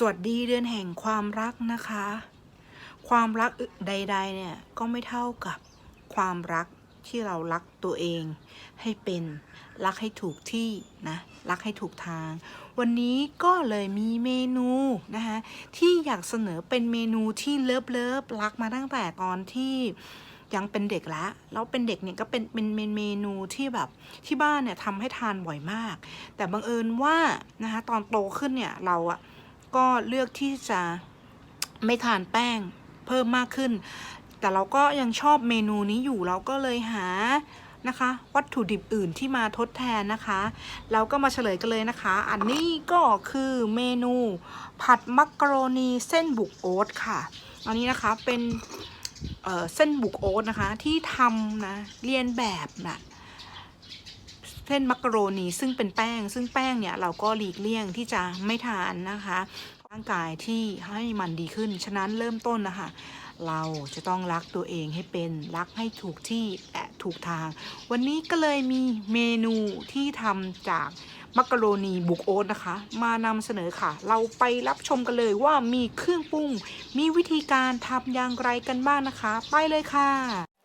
สวัสดีเดือนแห่งความรักนะคะ ความรักใด ๆ เนี่ย ก็ไม่เท่ากับความรักที่เรารักตัวเอง ให้เป็นรักให้ถูกที่นะรักให้ถูกทาง วันนี้ก็เลยมีเมนูนะคะที่อยากเสนอเป็นเมนูที่เลิฟเลิฟรักมาตั้งแต่ตอนที่ยังเป็นเด็กแล้วแล้วเป็นเด็กเนี่ยก็เป็นเป็นเป็นเมนูที่แบบที่บ้านเนี่ยทำให้ทานบ่อยมาก แต่บังเอิญว่านะคะตอนโตขึ้นเนี่ยเราอะ ก็เลือกที่จะไม่ทานแป้งเพิ่มมากขึ้น แต่เราก็ยังชอบเมนูนี้อยู่เราก็เลยหานะคะ วัตถุดิบอื่นที่มาทดแทนนะคะ เราก็มาเฉลยกันเลยนะคะ อันนี้ก็คือเมนูผัดมักกะโรนีเส้นบุกโอ๊ตค่ะ อันนี้นะคะเป็นเเส้นบุกโอ๊ตนะคะที่ทำนะเรียนแบบน่ะ เส้นมักกะโรนีซึ่งเป็นแป้ง ซึ่งแป้งเนี่ยเราก็หลีกเลี่ยงที่จะไม่ทานนะคะร่างกายที่ให้มันดีขึ้น ฉะนั้นเริ่มต้นนะคะเราจะต้องรักตัวเองให้เป็นรักให้ถูกที่และถูกทาง วันนี้ก็เลยมีเมนูที่ทำจากมักกะโรนีบุกโอ๊ตนะคะ มานำเสนอค่ะ เราไปรับชมกันเลยว่ามีเครื่องปรุง มีวิธีการทำอย่างไรกันบ้างนะคะ ไปเลยค่ะ